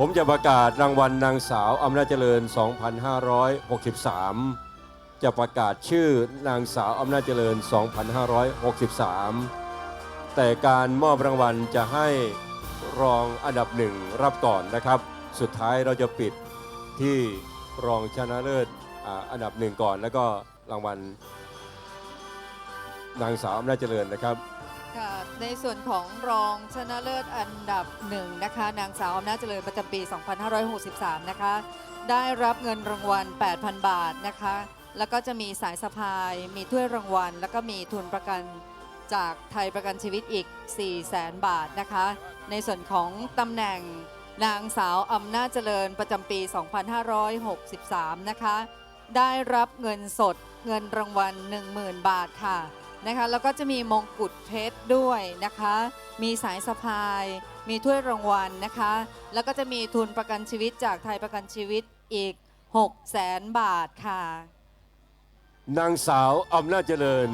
ผมจะประกาศรางวัลนางสาวอำนาจเจริญ 2563 จะประกาศชื่อนางสาวอำนาจเจริญ 2563 แต่การมอบรางวัลจะให้รองอันดับหนึ่งรับก่อนนะครับ สุดท้ายเราจะปิดที่รองชนะเลิศอ,อันดับหนึ่งก่อน แล้วก็รางวัลนางสาวอำนาจเจริญนะครับ ค่ะในส่วนของรองชนะเลิศอันดับหนึ่งนะคะ นางสาวอำนาจเจริญประจำปี 2563 นะคะ ได้รับเงินรางวัล 8,000 บาทนะคะ แล้วก็จะมีสายสะพาย มีถ้วยรางวัล แล้วก็มีทุนประกันจากไทยประกันชีวิตอีก 400,000 บาทนะคะ ในส่วนของตำแหน่งนางสาวอำนาจเจริญประจำปี 2563 นะคะ ได้รับเงินสดเงินรางวัล 10,000 บาทค่ะ นะคะแล้วก็จะมีมงกุฎเพชรด้วยนะคะ มีสายสะพาย มีถ้วยรางวัลนะคะ แล้วก็จะมีทุนประกันชีวิตจากไทยประกันชีวิตอีก 6 0 0 0 0 0บาทค่ะ นางสาวอำนาจเจริญ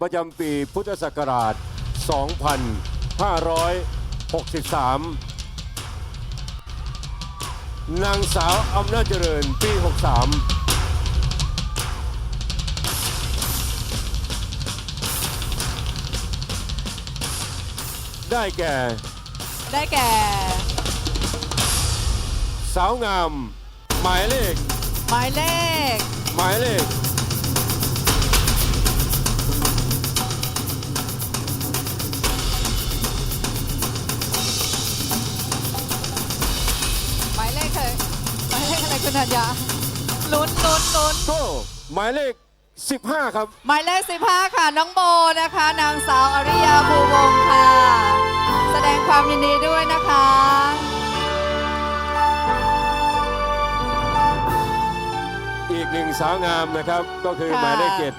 ประจำปีพุทธศักราช 2563 นางสาวอำนาจเจริญปี 63 ได้แก่ ได้แก่ สาวงาม หมายเลข หมายเลข หมายเลข หมายเลขเลยหมายเลขอะไรคุณธัญญาลุ้นลุ้นลุ้นโก้หมายเลข 15 ครับ หมายเลข15 ค่ะ น้องโบนะคะ นางสาวอริยาภูวงศ์ค่ะ แสดงความยินดีด้วยนะคะ อีกหนึ่งสาวงามนะครับ ก็คือค่ะ หมายเลขเจ็ด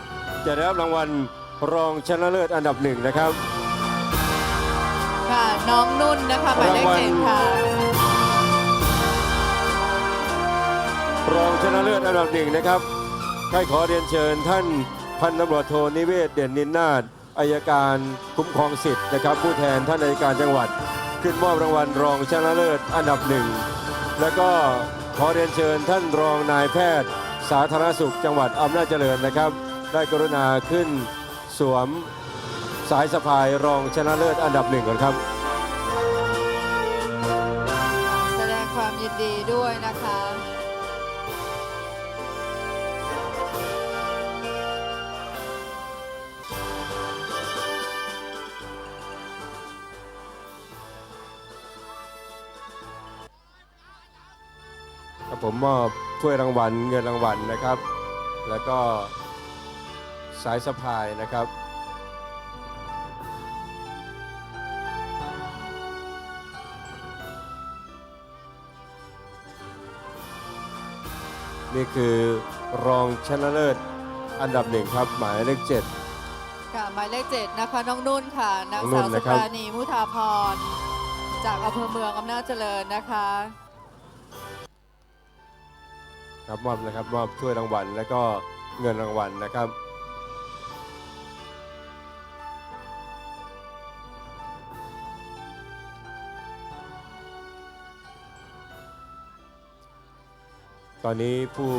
จะได้รับรางวัลรองชนะเลิศอันดับหนึ่งนะครับ ค่ะ น้องนุ่นนะคะ หมายเลขรางวัลเจ็ดค่ะ รองชนะเลิศอันดับหนึ่งนะครับ ใครขอเรียนเชิญท่านพันตำรวจโทนิเวศเด่นนินนาถอายการคุ้มครองสิทธิ์นะครับ ผู้แทนท่านอายการจังหวัด ขึ้นมอบรางวัลรองชนะเลิศอันดับหนึ่งแล้วก็ขอเรียนเชิญท่านรองนายแพทย์ สาธารณสุขจังหวัดอำนาจเจริญนะครับ ได้กรุณาขึ้นสวมสายสะพายรองชนะเลิศอันดับหนึ่งก่อนครับ แสดงความยินดีด้วยนะคะ ผมมอบถ้วยรางวัลเงินรางวัลนะครับ แล้วก็สายสะพายนะครับ นี่คือรองชนะเลิศอันดับหนึ่งครับ หมายเลขเจ็ด ค่ะหมายเลขเจ็ดนะคะน้องนุ่นค่ะนางน้องนุ่สาวนสุนะครับ ปราณีมุทาพร จากอำเภอเมืองอำนาจเจริญนะคะ ครับมอบนะครับมอบถ้วยรางวัล และก็เงินรางวัลนะครับตอนนี้ผู้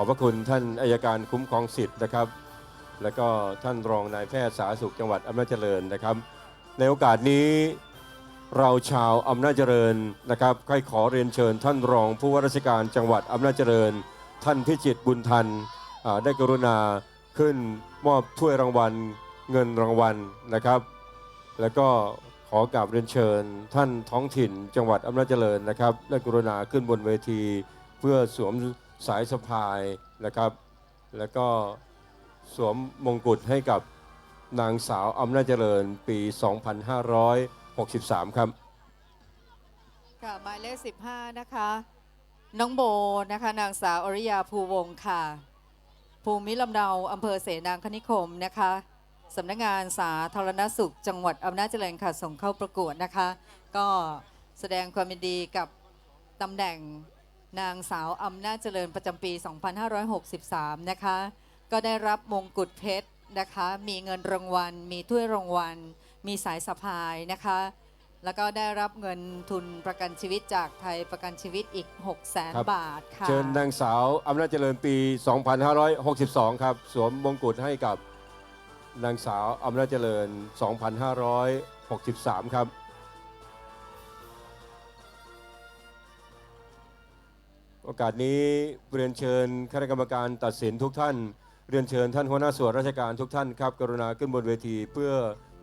อบพระคุณท่านอายการคุ้มครองสิทธิ์นะครับ แล้วก็ท่านรองนายแพทย์สาธารณสุขจังหวัดอำนาจเจริญนะครับ ในโอกาสนี้เราชาวอำนาจเจริญนะครับใครขอเรียนเชิญท่านรองผู้ว่าราชการจังหวัดอำนาจเจริญ ท่านพิจิตบุญทันได้กรุณาขึ้นมอบถ้วยรางวัลเงินรางวัลนะครับ แล้วก็ขอกราบเรียนเชิญ ท่านท้องถิ่นจังหวัดอำนาจเจริญนะครับได้กรุณาขึ้นบนเวทีเพื่อสวม สายสะพายนะครับ แล้วก็สวมมงกุฎให้กับนางสาวอำนาจเจริญปี 2563 ครับค่ะหมายเลข 15 นะคะ น้องโบนะคะ นางสาวอริยาภูวงศ์ค่ะ ภูมิลำเนาอำเภอเสนางคณิคมนะคะสำนักงานสาธารณสุข จังหวัดอำนาจเจริญค่ะ ส่งเข้าประกวดนะคะ ก็แสดงความยินดีกับตำแหน่ง นางสาวอำนาจเจริญประจำปี 2563 นะคะ ก็ได้รับมงกุฎเพชรนะคะ มีเงินรางวัล มีถ้วยรางวัล มีสายสะพายนะคะ แล้วก็ได้รับเงินทุนประกันชีวิตจากไทยประกันชีวิตอีก 6 0 0 0 0 ครับ 0 บาทค่ะ เชิญนางสาวอำนาจเจริญปี 2562 ครับ สวมมงกุฎให้กับนางสาวอำนาจเจริญ 2563 ครับ โอกาสนี้เรียนเชิญคณะกรรมการตัดสินทุกท่าน เรียนเชิญท่านหัวหน้าส่วนราชการทุกท่านครับ กรุณาขึ้นบนเวทีเพื่อ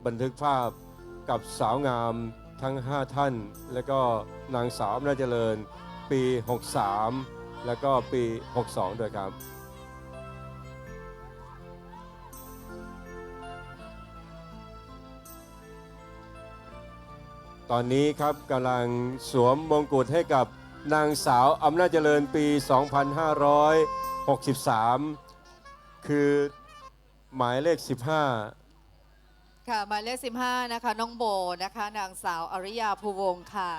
บันทึกภาพกับสาวงามทั้ง 5 ท่าน และก็นางสาวนาจเจริญ ปี 63 แล้วก็ปี 62 ด้วยครับตอนนี้ครับกำลังสวมมงกุฎให้กับ นางสาวอำนาจเจริญปี 2563 คือหมายเลข 15 ค่ะหมายเลข 15 นะคะ น้องโบนะคะ นางสาวอริยาภูวงศ์ค่ะ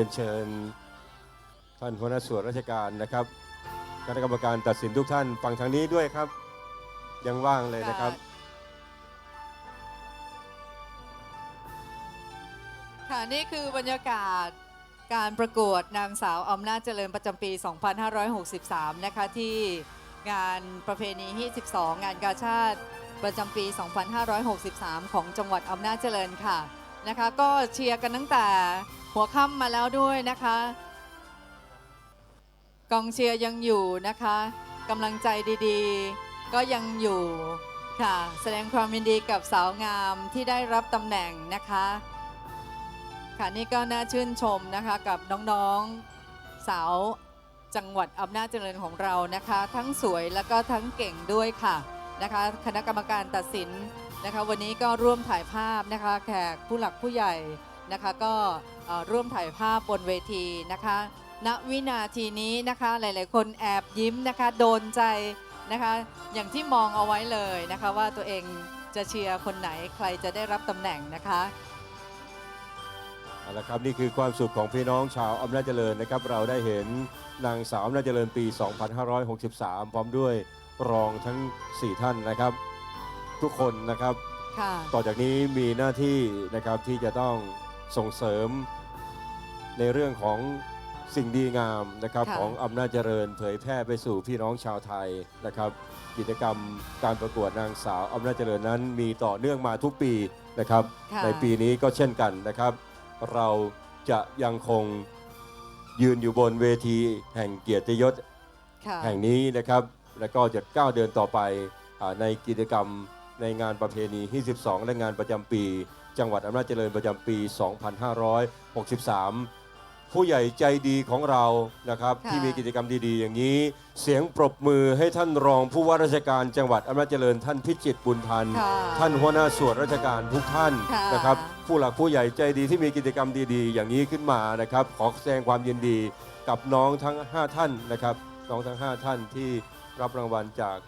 รียนเชิญ ท่านหัวหน้าส่วนราชการนะครับคณะกรรมการตัดสินทุกท่านฟังทางนี้ด้วยครับ ยังว่างเลยนะครับ ค่ะนี่คือบรรยากาศการประกวดนางสาวอำนาจเจริญประจำปี 2563 นะคะที่งานประเพณีที่12 งานกาชาติประจำปี 2563 ของจังหวัดอำนาจเจริญค่ะ นะคะ ก็เชียร์กันตั้งแต่หัวค่ำมาแล้วด้วยนะคะ กองเชียร์ยังอยู่นะคะกำลังใจดีๆ ก็ยังอยู่ค่ะ แสดงความยินดีกับสาวงามที่ได้รับตำแหน่งนะคะ ค่ะนี่ก็น่าชื่นชมนะคะกับน้องๆสาวจังหวัดอำนาจเจริญของเรานะคะ ทั้งสวยแล้วก็ทั้งเก่งด้วยค่ะนะคะ คณะกรรมการตัดสิน นะคะวันนี้ก็ร่วมถ่ายภาพนะคะแขกผู้หลักผู้ใหญ่นะคะก็ร่วมถ่ายภาพบนเวทีนะคะณวินาทีนี้นะคะหลาย ๆ คนแอบยิ้มนะคะโดนใจนะคะอย่างที่มองเอาไว้เลยนะคะว่าตัวเองจะเชียร์คนไหนใครจะได้รับตำแหน่งนะคะเอาละครับนี่คือความสุขของพี่น้องชาวอำนาจเจริญนะครับ เราได้เห็นนางสาวอำนาจเจริญปี 2563 พร้อมด้วยรองทั้ง 4 ท่านนะครับ ทุกคนนะครับ ค่ะ ต่อจากนี้มีหน้าที่นะครับที่จะต้องส่งเสริมในเรื่องของสิ่งดีงามนะครับค่ะ ของอำนาจเจริญเผยแพร่ไปสู่พี่น้องชาวไทยนะครับ กิจกรรมการประกวดนางสาวอำนาจเจริญนั้นมีต่อเนื่องมาทุกปีนะครับ ค่ะในปีนี้ก็เช่นกันนะครับ เราจะยังคงยืนอยู่บนเวทีแห่งเกียรติยศ ค่ะ แห่งนี้นะครับ แล้วก็จะก้าวเดินต่อไปอาในกิจกรรม ในงานประเพณีที่12และงานประจำปี จังหวัดอำนาจเจริญประจำปี 2563ผู้ใหญ่ใจดีของเรานะครับค่ะที่มีกิจกรรมดีๆ อย่างนี้ เสียงปรบมือให้ท่านรองผู้ว่าราชการจังหวัดอำนาจเจริญ ท่านพิจิตรบุญทันค่ะท่านหัวหน้าส่วนราชการทุกท่านค่ะนะครับผู้หลักผู้ใหญ่ใจดีที่มีกิจกรรมดีๆ อย่างนี้ขึ้นมานะครับ ขอแสดงความยินดีกับน้องทั้ง 5 ท่านนะครับน้องทั้ง 5 ท่านที่รับรางวัลจาก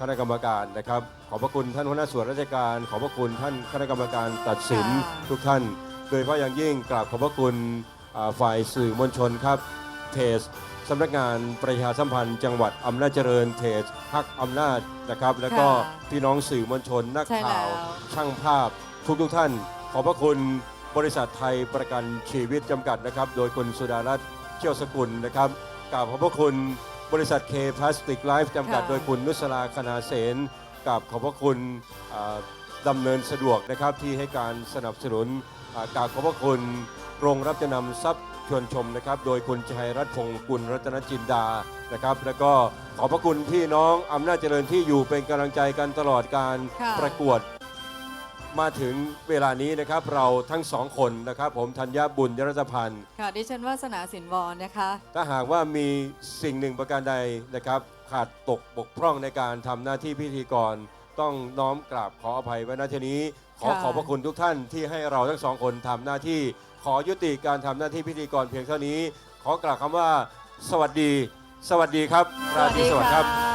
คณะกรรมการนะครับ ขอบพระคุณท่านหัวหน้าส่วนราชการ ขอบพระคุณท่านคณะกรรมการตัดสินค่ะทุกท่าน โดยเฉพาะอย่างยิ่งกราบขอบพระคุณอ่าฝ่ายสื่อมวลชนครับเพจสำนักงานประชาสัมพันธ์จังหวัดอำนาจเจริญเพจพักอำนาจนะครับ แล้วก็ค่ะพี่น้องสื่อมวลชนนักใช่ข่าวแล้วช่างภาพทุกทุกๆท่าน ขอบพระคุณบริษัทไทยประกันชีวิตจำกัดนะครับ โดยคุณสุดารัตน์เชี่ยวสกุลนะครับกราบขอบพระคุณ บริษัทเคพลาสติกไลฟ์จำกัดค่ะโดยคุณนุสราคณาเสนกราบขอบพระคุณอ่าดำเนินสะดวกนะครับที่ให้การสนับสนุนอ่ากราบขอบพระคุณโรงรับจำนำทรัพย์ชวนชมนะครับ โดยคุณชัยรัตน์พงศ์กุลรัตนจินดานะครับ แล้วก็ขอบพระคุณพี่น้องอำนาจเจริญที่อยู่เป็นกำลังใจกันตลอดการค่ะประกวด มาถึงเวลานี้นะครับเราทั้งสองคนนะครับผมธัญบุญยรัตพันธ์ค่ะดิฉันวาสนาสินวรนะคะ ถ้าหากว่ามีสิ่งหนึ่งประการใดนะครับขาดตกบกพร่องในการทำหน้าที่พิธีกร ต้องน้อมกราบขออภัยไว้ณที่นี้ ขอค่ะ ขอบพระคุณทุกท่านที่ให้เราทั้งสองคนทำหน้าที่ ขอยุติการทำหน้าที่พิธีกรเพียงเท่านี้ ขอกล่าวคำว่า สวัสดี สวัสดีครับราตรีสวัสดิ์ครับค่ะ